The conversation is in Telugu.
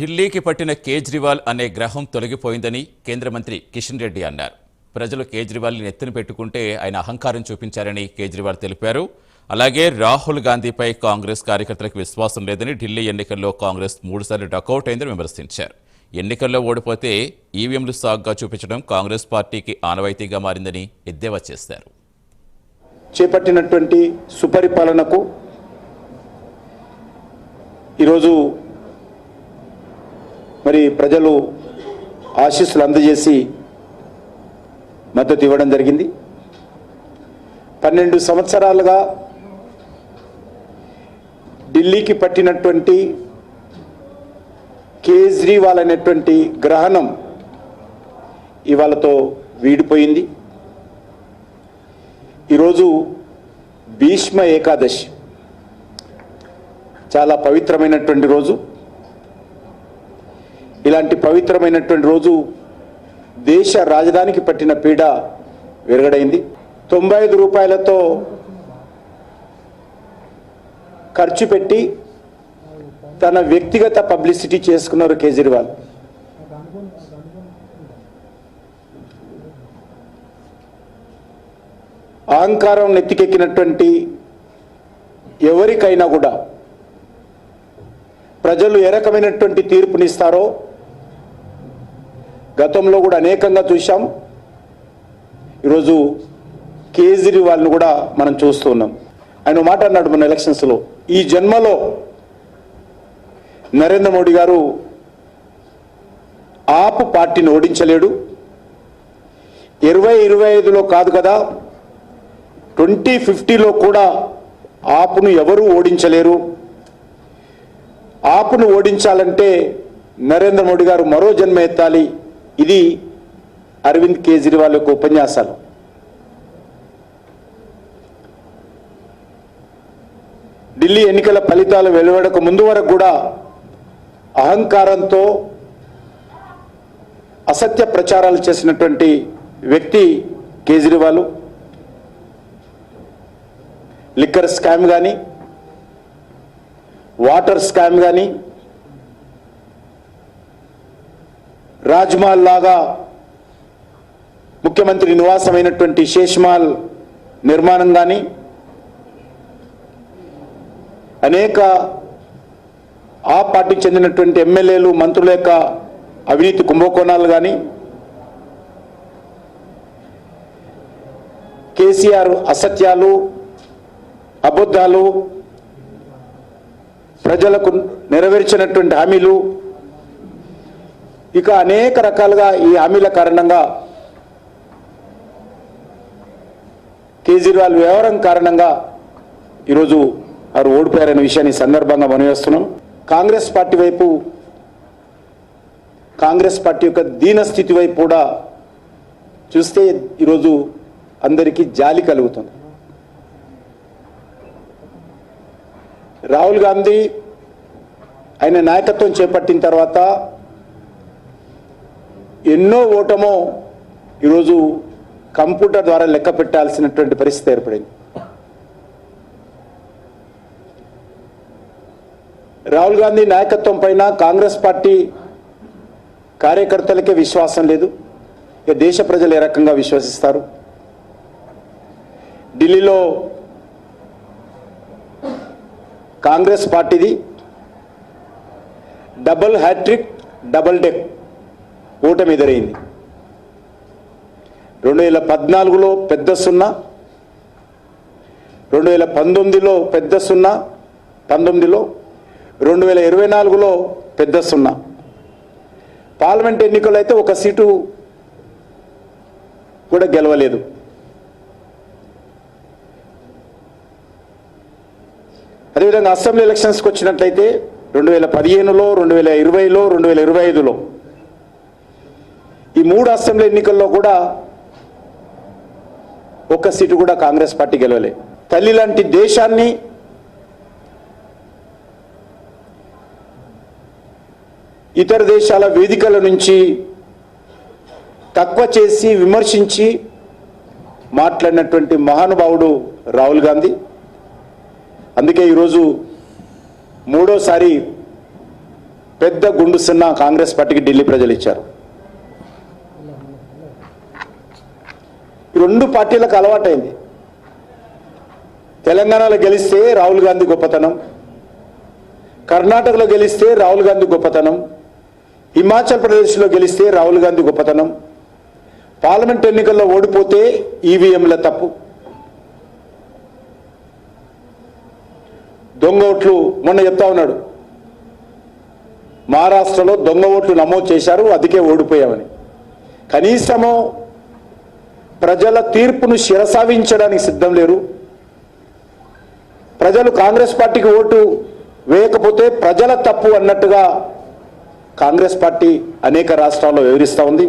ఢిల్లీకి పట్టిన కేజ్రీవాల్ అనే గ్రహం తొలగిపోయిందని కేంద్ర మంత్రి కిషన్ రెడ్డి అన్నారు. ప్రజలు కేజ్రీవాల్ని ఎత్తున పెట్టుకుంటే ఆయన అహంకారం చూపించారని కేజ్రీవాల్ తెలిపారు. అలాగే రాహుల్ గాంధీపై కాంగ్రెస్ కార్యకర్తలకు విశ్వాసం లేదని ఢిల్లీ ఎన్నికల్లో కాంగ్రెస్ మూడుసార్లు డకౌట్ అయిందని విమర్శించారు. ఎన్నికల్లో ఓడిపోతే ఈవీఎంలు సాగ్గా చూపించడం కాంగ్రెస్ పార్టీకి ఆనవాయితీగా మారిందని ఎద్దేవా చేశారు. చేపట్టినటువంటి సుపరిపాలనకు ఈరోజు మరి ప్రజలు ఆశీస్సులు అందజేసి మద్దతు ఇవ్వడం జరిగింది. పన్నెండు సంవత్సరాలుగా ఢిల్లీకి పట్టినటువంటి కేజ్రీవాల్ అనేటువంటి గ్రహణం ఇవాళతో వీడిపోయింది. ఈరోజు భీష్మ ఏకాదశి. చాలా పవిత్రమైనటువంటి రోజు. ఇలాంటి పవిత్రమైనటువంటి రోజు దేశ రాజధానికి పట్టిన పీడ విరగడైంది. తొంభై ఐదు రూపాయలతో ఖర్చు పెట్టి తన వ్యక్తిగత పబ్లిసిటీ చేసుకున్నారు కేజ్రీవాల్. అహంకారం నెత్తికెక్కినటువంటి ఎవరికైనా కూడా ప్రజలు ఏ రకమైనటువంటి తీర్పునిస్తారో గతంలో కూడా అనేకంగా చూశాం. ఈరోజు కేజ్రీవాల్ను కూడా మనం చూస్తున్నాం ఆయన మాట అన్నాడు మన ఎలక్షన్స్లో ఈ జన్మలో నరేంద్ర మోడీ గారు ఆప్ పార్టీని ఓడించలేడు. ఇరవై ఇరవై ఐదులో కాదు కదా ట్వంటీ ఫిఫ్టీలో కూడా ఆపును ఎవరూ ఓడించలేరు. ఆపును ఓడించాలంటే నరేంద్ర మోడీ గారు మరో జన్మ ఎత్తాలి. ఇది అరవింద్ కేజ్రీవాల్ యొక్క ఉపన్యాసాలు. ఢిల్లీ ఎన్నికల ఫలితాలు వెలువడక ముందు వరకు కూడా అహంకారంతో అసత్య ప్రచారాలు చేసినటువంటి వ్యక్తి కేజ్రీవాల్. లిక్కర్ స్కామ్ కానీ వాటర్ స్కామ్ కానీ రాజ్మహల్ లాగా ముఖ్యమంత్రి నివాసమైనటువంటి శేష్మాల్ నిర్మాణం కానీ అనేక ఆ పార్టీకి చెందినటువంటి ఎమ్మెల్యేలు మంత్రుల యొక్క అవినీతి కుంభకోణాలు కానీ కేసీఆర్ అసత్యాలు అబద్ధాలు ప్రజలకు నెరవేర్చినటువంటి హామీలు ఇక అనేక రకాలుగా ఈ హామీల కారణంగా కేజ్రీవాల్ వ్యవహారం కారణంగా ఈరోజు వారు ఓడిపోయారనే విషయాన్ని సందర్భంగా మనవేస్తున్నాం కాంగ్రెస్ పార్టీ వైపు కాంగ్రెస్ పార్టీ యొక్క దీనస్థితి వైపు కూడా చూస్తే ఈరోజు అందరికీ జాలి కలుగుతుంది. రాహుల్ గాంధీ ఆయన నాయకత్వం చేపట్టిన తర్వాత ఎన్నో ఓటమో ఈరోజు కంప్యూటర్ ద్వారా లెక్క పెట్టాల్సినటువంటి పరిస్థితి ఏర్పడింది. రాహుల్ గాంధీ నాయకత్వం పైన కాంగ్రెస్ పార్టీ కార్యకర్తలకే విశ్వాసం లేదు. ఇక దేశ ప్రజలు ఏ రకంగా విశ్వసిస్తారు? ఢిల్లీలో కాంగ్రెస్ పార్టీది. Double hat trick double duck. కూటమి ఎదురైంది. రెండు వేల పద్నాలుగులో పెద్ద సున్నా రెండు వేల పంతొమ్మిదిలో పెద్ద సున్నా పంతొమ్మిదిలో రెండు వేల ఇరవై నాలుగులో పెద్ద సున్నా. పార్లమెంట్ ఎన్నికలు అయితే ఒక సీటు కూడా గెలవలేదు. అదేవిధంగా అసెంబ్లీ ఎలక్షన్స్కి వచ్చినట్లయితే రెండు వేల పదిహేనులో రెండు వేల ఇరవైలో రెండు వేల ఇరవై ఐదులో ఈ మూడు అసెంబ్లీ ఎన్నికల్లో కూడా ఒక్క సీటు కూడా కాంగ్రెస్ పార్టీ గెలవలే. తల్లి లాంటి దేశాన్ని ఇతర దేశాల వేదికల నుంచి తక్కువ చేసి విమర్శించి మాట్లాడినటువంటి మహానుభావుడు రాహుల్ గాంధీ. అందుకే ఈరోజు మూడోసారి పెద్ద గుండు సున్నా కాంగ్రెస్ పార్టీకి ఢిల్లీ ప్రజలు ఇచ్చారు. రెండు పార్టీలకు అలవాటైంది. తెలంగాణలో గెలిస్తే రాహుల్ గాంధీ గొప్పతనం కర్ణాటకలో గెలిస్తే రాహుల్ గాంధీ గొప్పతనం హిమాచల్ ప్రదేశ్లో గెలిస్తే రాహుల్ గాంధీ గొప్పతనం పార్లమెంట్ ఎన్నికల్లో ఓడిపోతే ఈవీఎంల తప్పు. దొంగ ఓట్లు మొన్న చెప్తా ఉన్నాడు. మహారాష్ట్రలో దొంగ ఓట్లు నమోదు చేశారు అందుకే ఓడిపోయామని. కనీసము ప్రజల తీర్పును శిరసావించడానికి సిద్ధం లేరు. ప్రజలు కాంగ్రెస్ పార్టీకి ఓటు వేయకపోతే ప్రజల తప్పు అన్నట్టుగా కాంగ్రెస్ పార్టీ అనేక రాష్ట్రాల్లో వివరిస్తూ ఉంది.